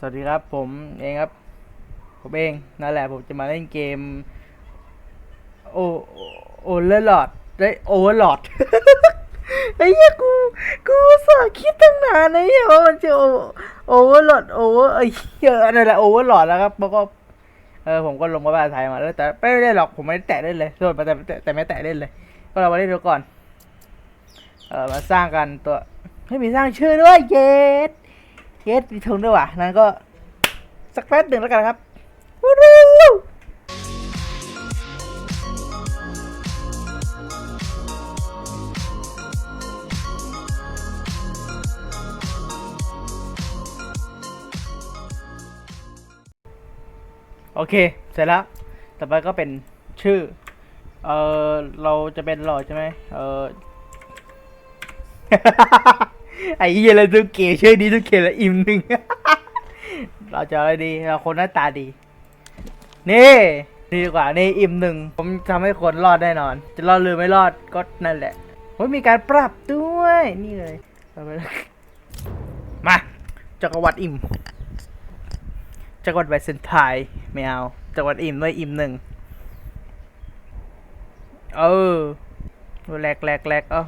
สวัสดีครับผมเองครับ ผมเองนั่นแหละผมจะมาเล่นเกม โอโอเลอร์ลอดได้โอเวอร์ลอดไอ้เหี้ยกูกูสาคิดตั้งนานนะเหี้ยว่ามันจะโอโอเวอร์ลอดโอเวอร์ไอ้เหี้ยนั่นแหละโอเวอร์ลอดแล้วครับแล้วก็เออผมก็ลงมาภาษาไทยมาแล้วแต่ไม่ได้หรอกผมไม่ได้แตะเล่นเลยโดนมาแต่แต่แต่ไม่แตะเล่นเลย ก็เรามาเล่นดูก่อน เออมาสร้างกันตัวให้มีสร้างชื่อด้วยเยส เยสมีทงด้วยว่ะนั้นก็สักแป๊บหนึ่งแล้วกันครับวู้ฮู้โอเค เสร็จแล้ว ต่อไปก็เป็นชื่อ เออเราจะเป็นหลอดใช่ไหมเออ ไอ้เหี้ยเลยทุกเกมชื่อนี้ทุกเกมละอิ่มหนึ่ง เราจะอะไรดี เราคนหน้าตาดี นี่ดีกว่านี่อิ่มหนึ่ง ผมทำให้คนรอดแน่นอน จะรอดหรือไม่รอดก็นั่นแหละโอ้ยมีการปรับด้วย นี่เลยเอาไปเลยมาจักรวรรดิอิ่มจักรวรรดิไบเซนไทน์ไม่เอาจักรวรรดิอิ่มด้วยอิ่มหนึ่งเออแหลกแหลกแหลกเออ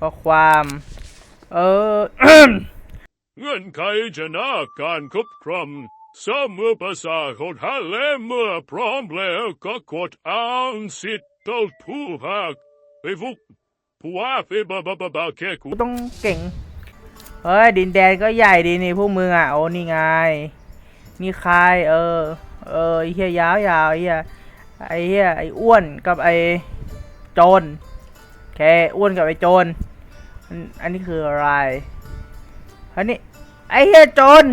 ข้อความ เออ เงื่อนไขชนะการครบครองสามเมื่อภาษาของท่านและเมื่อพร้อมแล้วก็กดอ่านสิทธิ์ต่อผู้ภาคไปฟุกผู้ว่าไปบาบาบาบาแค่กูกูต้องเก่ง เฮ้ย ดินแดนก็ใหญ่ดีนี่พวกมึงอะ โอ้นี่ไง นี่ใครเออ เออไอ้เฮียยาวยาวไอ้เฮียไอ้เฮียไอ้อ้วนกับไอ้โจรแค่อ้วนกับไอ้โจร อันอันนี้คืออะไรอันนี้ไอ้เฮียโจร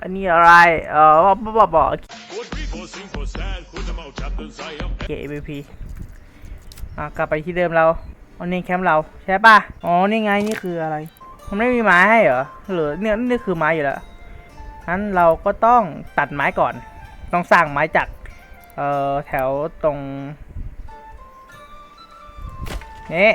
อันนี้อะไร เออบอบอกบอกกดรีโพสิงโพแซนคุณจะมาเอาจับตัวใส่เอาเก MVP อะกลับไปที่เดิมเราอันนี้แคมป์เราใช่ป่ะ อ๋อ นี่ไง นี่คืออะไร มันไม่มีไม้ให้เหรอ หรือเนี่ยนี่คือไม้อยู่แล้วงั้นเราก็ต้องตัดไม้ก่อน ต้องสร้างไม้จาก เอ่อ แถวตรง นี่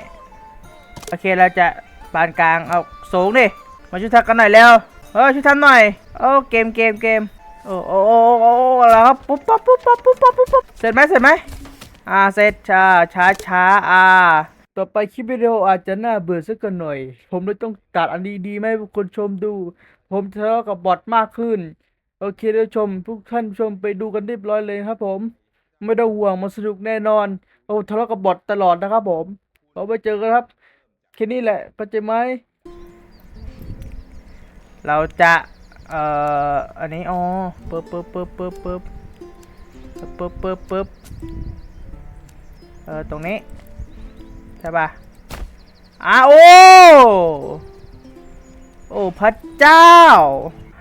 โอเคเราจะปานกลางเอาสูงดิมาช่วยทักกันหน่อยเร็วเออช่วยทำหน่อยโอ้เกมเกมเกมโอ้โอ้โอ้โอ้แล้วครับปุ๊บปั๊บปุ๊บปั๊บปุ๊บปั๊บปุ๊บปั๊บเสร็จไหมเสร็จไหมอ่าเสร็จช้าช้าช้าอ่าต่อไปคลิปวิดีโออาจจะน่าเบื่อสักกันหน่อย ผมเลยต้องตัดอันดีๆมาให้ทุกคนชมดู ผมทะเลาะกับบอทมากขึ้น โอเคเดี๋ยวชมทุกท่านชมไปดูกันเรียบร้อยเลยครับผม ไม่ต้องห่วงมันสนุกแน่นอนโอ้ทะเลาะกับบอทตลอดนะครับผม เราไปเจอกันครับ แค่นี้แหละเข้าใจไหม เราจะ เอ่อ อันนี้อ๋อปึ๊บปึ๊บปึ๊บปึ๊บปึ๊บปึ๊บปึ๊บปึ๊บเออ ตรงนี้ ใช่ป่ะอ้าโอ้โอ้พระเจ้า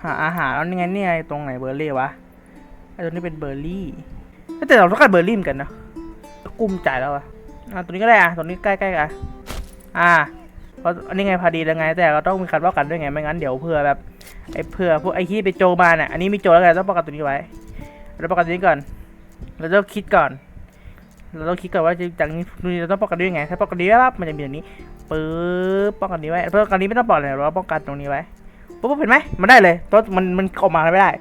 หาอาหารแล้วนี่ไงเนี่ไงตรงไหนเบอร์รี่วะไอ้ตรงนี้เป็นเบอร์รี่ แต่เราต้องการเบอร์รี่เหมือนกันนะกุ้มใจแล้วอะ อะตรงนี้ก็ได้อะตรงนี้ใกล้ๆกันอ่าเพราะอันนี้ไงพอดีแล้วไง แต่เราต้องมีการป้องกันด้วยไงไม่งั้นเดี๋ยวเผื่อแบบไอ้เผื่อพวกไอ้ที่ไปโจมาเนี่ยอันนี้มีโจแล้วไงต้องป้องกันตัวนี้ไว้เราป้องกันตัวนี้ก่อน เราต้องคิดก่อน เราต้องคิดก่อนว่าจากนี้เราต้องป้องกันด้วยไง ถ้าป้องกันนี้ปั๊บมันจะมีอย่างนี้ปึ๊บป้องกันนี้ไว้ป้องกันนี้ไม่ต้องป้องเลยเราป้องกันตรงนี้ไว้ปุ๊บเห็นไหมมันได้เลยเพราะมันมันออกมาไม่ได้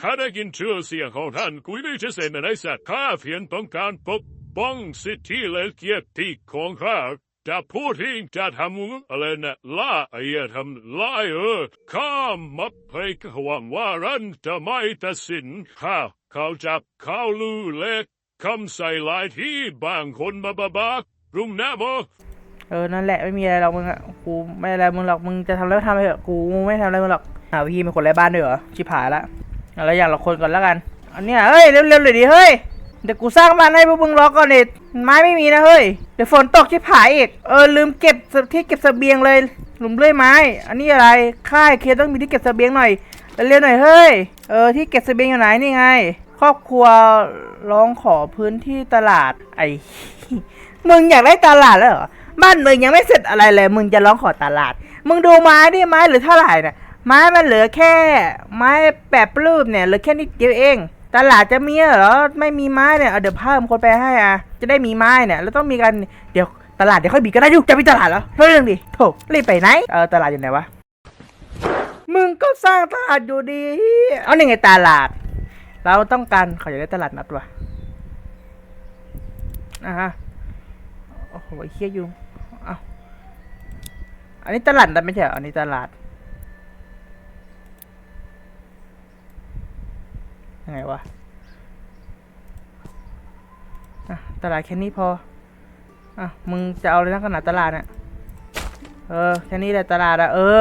ข้าได้ยินชื่อเสียงของท่านกุยไม่ใช่เสนาไอ้สัตว์ข้าเพียงต้องการปก ป้องสิทธิและเกียรติของข้าจะพูดที่จะทำอะไรนะล่าไอ้ทำล่าเออข้ามับให้หวังว่ารันจะไม่ตัดสินข้าเขาจับเขาลูเล็กคำใส่ลายที่บางคนมาบาบารุมแนบเออ นั่นแหละไม่มีอะไรหรอกมึงอะกูไม่อะไรมึงหรอกมึงจะทำแล้วทำไปเถอะกูไม่ทำอะไรมึงหรอกหาวิธีเป็นคนไร้บ้านด้วยเหรอชิบหายละเอาแล้วอย่างละคนก่อนแล้วกัน อันเนี้ยเฮ้ยเร็วๆเลยดิเฮ้ย เดี๋ยวกูสร้างบ้านให้พวกมึงรอก่อนดิไม้ไม่มีนะเฮ้ย เดี๋ยวฝนตกชิบหายอีก เออลืมเก็บที่เก็บเสบียงเลย หลุมเลื่อยไม้ อันนี้อะไร ค่ายเคต้องมีที่เก็บเสบียงหน่อย เร็วๆหน่อยเฮ้ย เออที่เก็บเสบียงอยู่ไหนนี่ไง ครอบครัวร้องขอพื้นที่ตลาด ไอ้ มึงอยากได้ตลาดแล้วเหรอ บ้านมึงยังไม่เสร็จอะไรเลย มึงจะร้องขอตลาด มึงดูไม้ดิไม้หลือเท่าไหร่เนี่ยไม้มันเหลือแค่ ไม้แปะปลื้มเนี่ยเหลือแค่นิดเดียวเอง ตลาดจะมีเหรอไม่มีไม้เนี่ยเดี๋ยวเพิ่มคนไปให้อะจะได้มีไม้เนี่ยแล้วต้องมีกันเดี๋ยวตลาดเดี๋ยวค่อยบีก็ได้อยู่จะไปตลาดเหรอเรื่องดิโถรีบไปไหนเออตลาดอยู่ไหนวะมึงก็สร้างตลาดอยู่ดี เอานี่ไงตลาด เราต้องการเขาอยากได้ตลาดนัดวะอ่าฮะโอ้โหเฮียยุงเอาอันนี้ตลาดนัดไม่ใช่อันนี้ตลาด ยังไงวะอะตลาดแค่นี้พออะมึงจะเอาเลยนะขนาดตลาดเนี่ยเออแค่นี้แหละตลาดอะเออ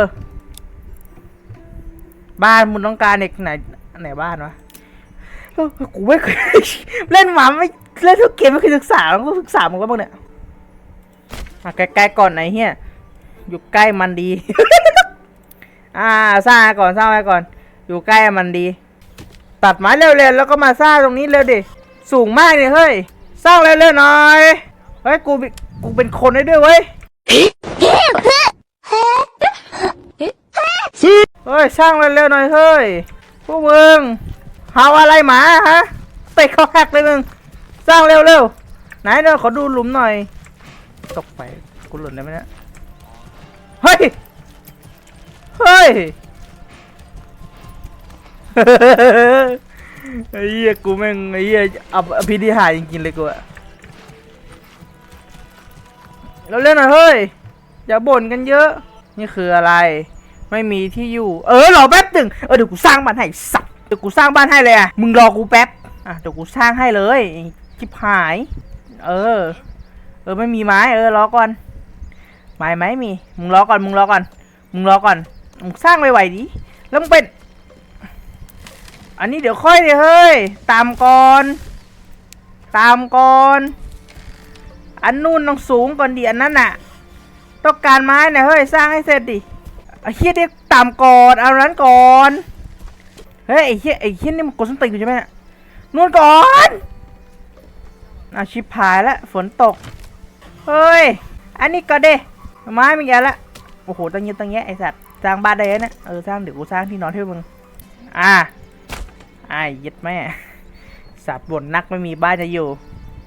บ้านมึงต้องการเด็กไหนไหนบ้านวะกูไม่เคยเล่นหมาไม่เล่นทุกเกมไม่เคยศึกษาต้องศึกษามึงว่าบ้างเนี่ยอะใกล้ๆก่อนไหนเฮียอยู่ใกล้มันดี อ่าสร้างไว้ก่อนสร้างไว้ก่อน อยู่ใกล้มันดี ตัดไม้เร็วๆแล้วก็มาสร้างตรงนี้เร็วดิสูงมากเลยเฮ้ยสร้างเร็วๆหน่อยเฮ้ยกูกูเป็นคนได้ด้วยเว้ยเฮ้ยสร้างเร็วๆหน่อยเฮ้ยพวกมึงเฮาอะไรหมาฮะเตะเขาแฮกเลยมึงสร้างเร็วๆไหนเดี๋ยวขอดูหลุมหน่อยตกไปกูหล่นได้ไหมเนี่ยเฮ้ยเฮ้ย ไอ้เหี้ยกูแม่งไอ้เหี้ยอับอภิธิหายจริงๆเลยกูอะเร็วๆหน่อยเฮ้ย อย่าบ่นกันเยอะ นี่คืออะไร ไม่มีที่อยู่ เออรอแป๊บหนึ่งเออเดี๋ยวกูสร้างบ้านให้สัตว์เดี๋ยวกูสร้างบ้านให้เลยอะมึงรอกูแป๊บอะเดี๋ยวกูสร้างให้เลยชิบหาย เออ เออไม่มีไม้ เออรอก่อนไม้ไหมมี มึงรอก่อนมึงรอก่อนมึงรอก่อนมึงสร้างไวๆดิแล้วมึงเป็น อันนี้เดี๋ยวค่อยเลยเฮ้ย ตามก่อน ตามก่อน อันนู่นต้องสูงก่อนดิอันนั้นน่ะ ต้องการไม้นี่ยเฮ้ยสร้างให้เสร็จดิไอ้เฮียนี่ต่ำก่อนเอานั้นก่อน เฮ้ยไอ้เฮียไอ้เฮียนี่มันกดส้นตีนอยู่ใช่ไหมนี่นก่อนอาชิบหายแล้วฝนตก เฮ้ย อันนี้ก็เด้ไม้มีแกแล้วโอ้โหตั้งเยอะตั้งแยะไอ้สัตว์สร้างบ้านได้แล้วเนี่ยเออสร้างเดี๋ยวกูสร้างที่นอนให้มึง อ่า ไอ้ยัดแม่สัตว์บ่นนักไม่มีบ้านจะอยู่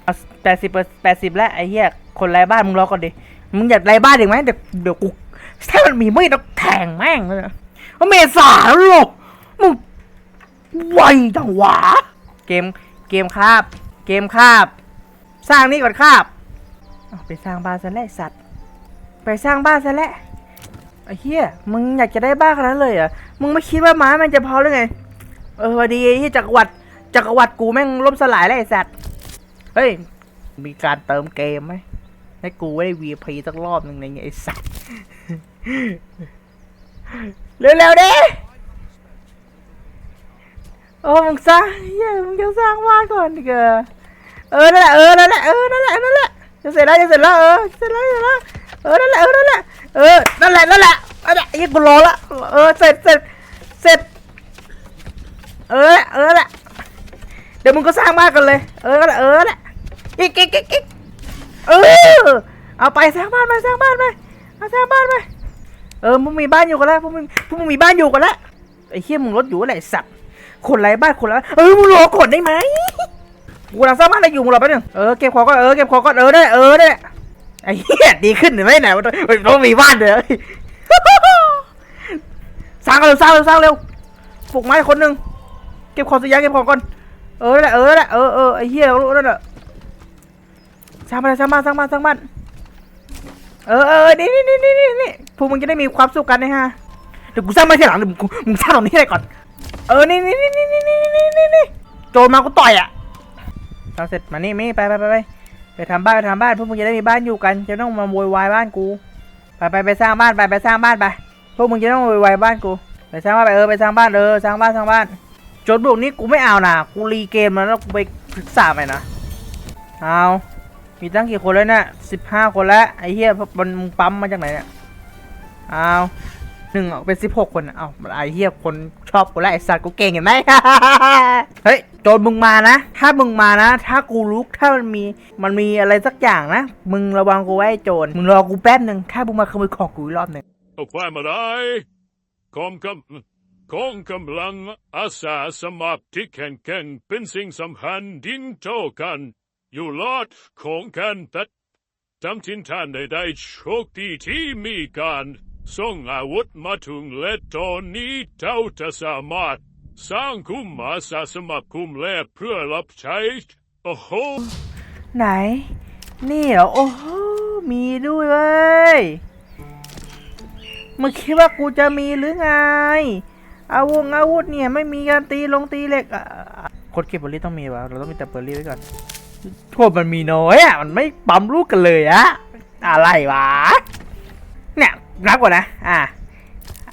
เอาแปดสิบแปดสิบแล้วไอ้เหี้ยคนไร้บ้านมึงรอก่อนดิมึงอยากไร้บ้านอีกไหมเดี๋ยวเดี๋ยวกูถ้ามันมีไม่ต้องแทงแม่งเลยนะว่าเมษาแล้วหรอมึงไวจังหวะเกมเกมคาบ เกมคาบ สร้างนี่ก่อนคาบเอาไปสร้างบ้านซะแล้วสัตว์ ไปสร้างบ้านซะแล้วไอ้เหี้ยมึงอยากจะได้บ้านขนาดนั้นเลยเหรอมึงไม่คิดว่าไม้มันจะพอหรือไง เออพอดีที่จักรวรรดิจักรวรรดิกูแม่งล่มสลายแล้วไอ้สัตว์เฮ้ย มีการเติมเกมไหมให้กูได้ VP สักรอบหนึ่งในไงไอ้สัตว์เร็วๆดิโอ้มึงสร้างเฮ้ยมึงจะสร้างบ้านก่อนดิเกอเออนั่นแหละเออนั่นแหละเออนั่นแหละนั่นแหละจะเสร็จแล้วจะเสร็จแล้วเออเสร็จแล้วเสร็จแล้วเออนั่นแหละเออนั่นแหละเออนั่นแหละนั่นแหละนั่นแหละยี่กูรอละเออเสร็จเสร็จเสร็จ เออเออแหละเดี๋ยวมึงก็สร้างบ้านกันเลย เออละเออแหละอีกอีกอีกอีกเออเอาไปสร้างบ้านไปสร้างบ้านไปเอาสร้างบ้านไปเออมึงมีบ้านอยู่กันแล้วพวกมึงพวกมึงมีบ้านอยู่กันแล้วไอ้เฮี้ยมึงรถอยู่อะไรสัตว์คนไร้บ้านคนไรเออมึงรอก่อนได้ไหมกูกำลังสร้างบ้านอะไรอยู่มึงรอแป๊บนึงเออเก็บของก่อนเออเก็บของก่อนเออได้เออได้ไอ้เหี้ยดีขึ้นหรือไม่ไหนวะเฮ้ยต้องมีบ้านเลยสร้างกันเร็วสร้างเร็วสร้างเร็วปลุกไม้คนหนึ่ง เก็บของสิยาเก็บของก่อน เออได้เออได้เออเออไอ้เหี้ยรู้นั่นแหละสร้างบ้านสร้างบ้านสร้างบ้านสร้างบ้านเออเออนี่นี่นี่นี่นี่พวกมึงจะได้มีความสุขกันนะฮะ เดี๋ยวกูสร้างมาที่หลังเดี๋ยวกูมึงสร้างตรงนี้ให้ก่อน เออ นี่นี่นี่นี่นี่นี่นี่นี่นี่โจรมากูต่อยอะทำเสร็จมานี่มี่ไปไปไปไปไปทำบ้านไปทำบ้านพวกมึงจะได้มีบ้านอยู่กัน จะต้องมาโวยวายบ้านกู ไปไปไปสร้างบ้านไปไปสร้างบ้านไป พวกมึงจะต้องโวยวายบ้านกู ไปสร้างบ้านไปเออไปสร้างบ้านเออสร้างบ้านสร้างบ้าน จรพวกนี้กูไม่เอานะกูรีเกมแล้วแล้วกูไปศึกษาไปนะ เอามีตั้งกี่คนแล้วเนี่ยสิบห้าคนแล้วไอ้เหี้ยมันมึงปั๊มมาจากไหนเนี่ย เอาหนึ่งเป็นสิบหกคนเอาไอ้เหี้ยคนชอบกูแล้วไอ้สัตว์กูเก่งเห็นไหมเฮ้ยโจรมึงมานะ ถ้ามึงมานะ ถ้ากูรู้ถ้ามันมีมันมีอะไรสักอย่างนะ มึงระวังกูไว้โจรมึงรอกูแป๊บหนึ่งถ้ามึงมาขโมยของกูอีกรอบหนึ่งเอาความอะไรกองกำ กองกำลังอาสาสมัครที่แข็งแกร่งเป็นสิ่งสำคัญดิ้งโตกัน อยู่รอดของกันแต่จำทินท่านได้ได้โชคดีที่มีการส่งอาวุธมาถึงและตอนนี้เจ้าจะสามารถสร้างคุมมาสาสมัครคุมแลเพื่อรับใช้โอ้โหไหน นี่เหรอ โอ้โหมีด้วยเว้ยมึงคิดว่ากูจะมีหรือไง อาวุธอาวุธเนี่ยไม่มีการตีลงตีเหล็กอะคนเก็บเบอร์รี่ต้องมีวะเราต้องมีแต่เบอร์รี่ไว้ก่อนโทษมันมีน้อยอะมันไม่ปั๊มลูกกันเลยอะอะไรวะเนี่ยนับก่อนนะอะ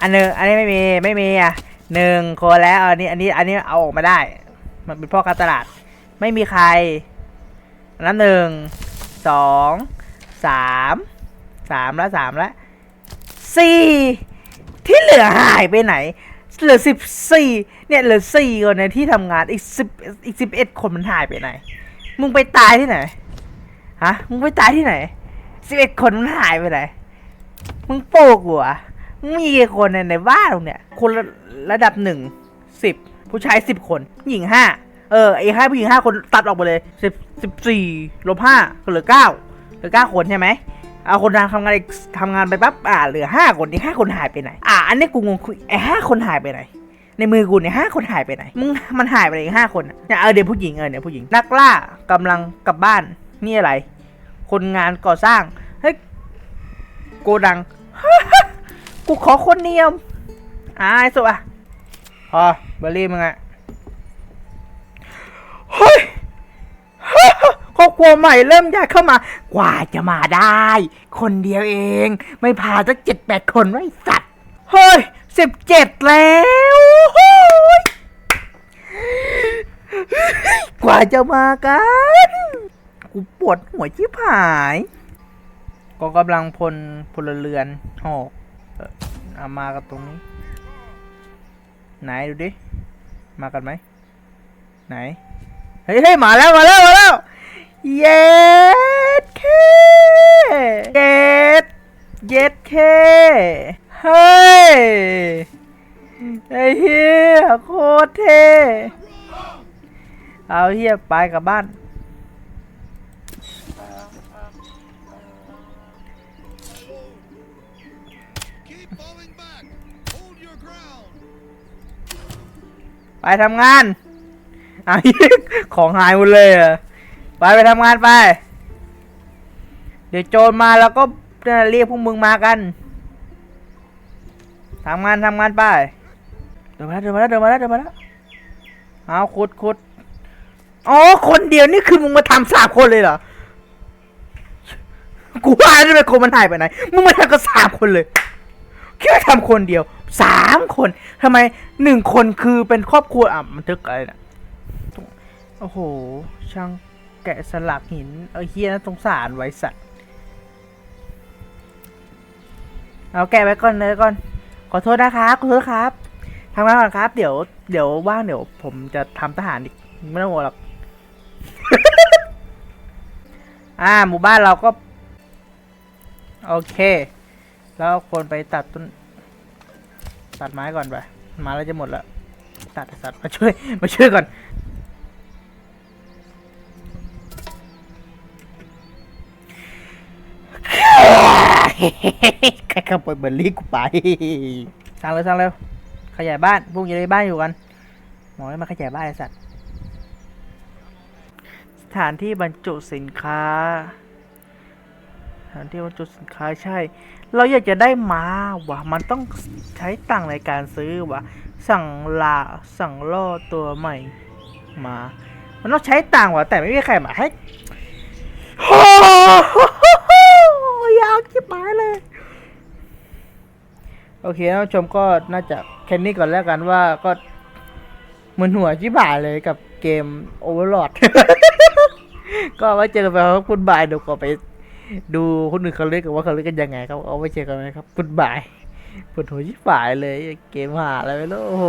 อันนึ่งอันนี้ไม่มีไม่มีอะหนึ่งคนแล้วอันนี้อันนี้อันนี้เอาออกมาได้ มันเป็นพ่อการตลาด ไม่มีใครอันนั้นหนึ่งสองสามสามแล้วสามแล้วสี่ที่เหลือหายไปไหน เหลือสิบสี่เนี่ยเหลือสี่คนในที่ทำงานอีกสิบอีกสิบเอ็ดคนมันหายไปไหน มึงไปตายที่ไหนฮะมึงไปตายที่ไหนสิบเอ็ดคนมันหายไปไหนมึงโปกหัวมึงมีกี่คนในในบ้านตรงเนี่ย คนระระดับหนึ่งสิบผู้ชายสิบคนหญิงห้าเออไอ้ห้าผู้หญิงห้าคนตัดออกไปเลยสิบสิบสี่ลบห้าเหลือเก้าเหลือเก้าคนใช่ไหม เอาคนทำงานอีกทำงานไปปั๊บอ่าเหลือห้าคนอีกห้าคนหายไปไหน อ่าอันนี้กูงงคุยไอ้ห้าคนหายไปไหนในมือกูเนี่ยห้าคนหายไปไหนมึงมันหายไปไหนอีกห้าคนเนี่ยเออเดี๋ยวผู้หญิงเออเนี่ยผู้หญิงนักล่ากำลังกลับบ้านนี่อะไร คนงานก่อสร้างเฮ้ยโกดังกูขอคนเดียวอ่าไอสุอะพอเบอร์รี่มึงอะ ครัวใหม่เริ่มยาเข้ามา กว่าจะมาได้ คนเดียวเอง ไม่พาสักเจ็ดแปดคนไว้สัตว์ เฮ้ยสิบเจ็ดแล้วโอ้ยกว่าจะมากัน กูปวดหัวชิบหายกองกำลังพลพลเรือนหอกเอ่อเอามากันตรงนี้ ไหนดูดิ มากันไหม ไหน เฮ้ยเฮ้ยมาแล้ว มาแล้ว มาแล้ว เย็ดเคเย็ดเย็ดเคเฮ้ย ไอ้เฮียโคตรเท่เอาเฮียไปกลับบ้าน ไปทำงานเอาเหี้ยของหายหมดเลยเหรอ ไปไปทำงานไป เดี๋ยวโจรมาแล้วก็เรียกพวกมึงมากันทำงานทำงานไปเดินมาแล้วเดินมาแล้วเดินมาแล้วเดินมาแล้วเอาขุดขุดอ๋อคนเดียวนี่คือมึงมาทำสามคนเลยเหรอกูว่าทำไมคนมันหายไปไหนมึงมาทำกันสามคนเลยแค่ทำคนเดียวสามคนทำไมหนึ่งคนคือเป็นครอบครัวอะมันทึกอะไรนะโอ้โหช่าง แกะสลักหิน เออเฮียนะสงสารไว้สัตว์เอาแกะไว้ก่อนเลยก่อน ขอโทษนะครับขอโทษครับทำงานก่อนครับ เดี๋ยว เดี๋ยวว่างเดี๋ยว ผมจะทำทหารอีกไม่ต้องห่วงหรอก อ่า หมู่บ้านเราก็ โอเค แล้วควรไปตัดต้น ตัดไม้ก่อนไปไมาแล้วจะหมดแล้วตัดสัตว์มาช่วย มาช่วยก่อน ใครขโมยเบอร์รี่กูไปสร้างเลยสร้างเร็วขยายบ้านพวกอยู่ในบ้านอยู่กันหมอให้มาขยายบ้านไอ้สัตว์สถานที่บรรจุสินค้าสถานที่บรรจุสินค้าใช่ เราอยากจะได้มาวะมันต้องใช้ตังในการซื้อวะสั่งลาสั่งล่อตัวใหม่มา มันต้องใช้ตังวะแต่ไม่มีใครมาให้ โอ้โหอยากจิบหมายเลย โอเคท่านผู้ชมก็น่าจะแค่นี้ก่อนแล้วกันว่าก็มึนหัวชิบหายเลยกับเกม Overlord ก็ไว้เจอกันไปครับคุณบายเดี๋ยวก็ไปดูคนอื่นเขาเล่นกันว่าเขาเล่นกันยังไงครับเอาไว้เจอกันไหมครับกุดบายปวดหัวชิบหายเลยเกมหาอะไรไม่รู้โอ้โห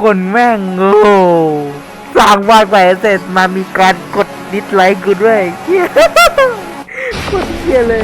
คนแม่งโอ้สร้างวางไปเสร็จมามีการกดดิสไลค์กูด้วยเหี้ยโคตรเหี้ยเลย